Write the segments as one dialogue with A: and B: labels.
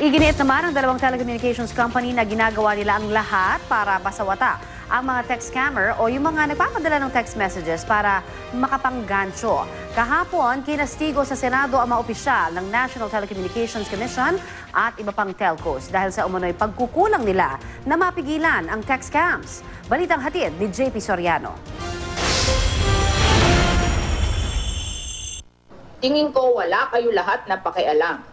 A: Iginiit naman ng dalawang telecommunications company na ginagawa nila ang lahat para pasawata ang mga text scammer o yung mga nagpapadala ng text messages para makapanggancho. Kahapon, kinastigo sa Senado ang mga opisyal ng National Telecommunications Commission at iba pang telcos dahil sa umano'y pagkukulang nila na mapigilan ang text scams. Balitang hatid ni JP Soriano.
B: Tingin ko wala kayo lahat na pakialam.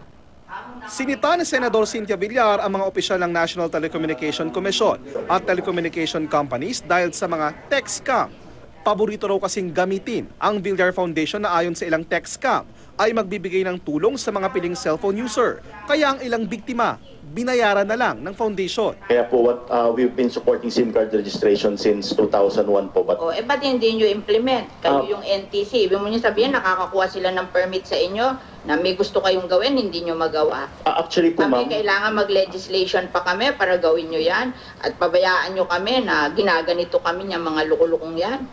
C: Sinita ni Senador Cynthia Villar ang mga opisyal ng National Telecommunication Commission at telecommunication companies dahil sa mga tech scam. Paborito raw kasing gamitin ang Villar Foundation na ayon sa ilang tech scam ay magbibigay ng tulong sa mga piling cellphone user. Kaya ang ilang biktima, binayaran na lang ng foundation.
D: Kaya po what uh, we've been supporting SIM card registration since 2001 po but
B: O, eh, ba't hindi nyo implement? Kayo
D: Ah.
B: yung NTC. Ibig mo nyo sabihin, nakakakuha sila ng permit sa inyo na may gusto kayong gawin, hindi nyo magawa.
D: uh, actually po
B: Kami,
D: ma'am,
B: kailangan mag-legislation pa kami para gawin nyo yan. At pabayaan nyo kami na ginaganito kami ng mga lukulukong yan.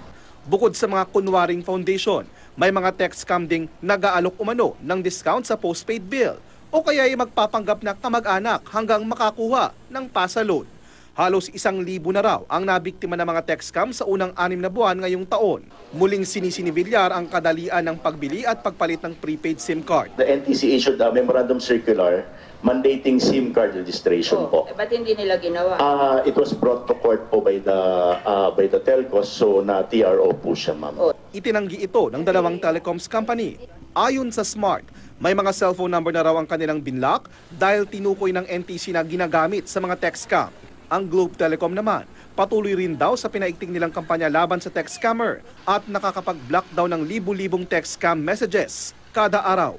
C: Bukod sa mga kunwaring foundation, may mga tech scam ding nag-aalok umano ng discount sa postpaid bill o kaya ay magpapanggap na kamag-anak hanggang makakuha ng pasalod. Halos isang libo na raw ang nabiktima ng mga tech scam sa unang anim na buwan ngayong taon. Muling sinisinibilyar ang kadalian ng pagbili at pagpalit ng prepaid SIM card.
D: the NTC issued a memorandum circular mandating SIM card registration
B: O,
D: po.
B: eh, ba't hindi nila ginawa?
D: Uh, it was brought to court po by the uh, by the telcos so na TRO po siya ma'am.
B: O,
C: Itinanggi ito ng dalawang telecoms company. Ayon sa Smart, may mga cellphone number na raw ang kanilang binlock dahil tinukoy ng NTC na ginagamit sa mga text scam. Ang Globe Telecom naman, patuloy rin daw sa pinaigting nilang kampanya laban sa text scammer at nakakapag-block daw ng libu-libong text scam messages kada araw.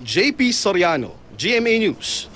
C: JP Soriano, GMA News.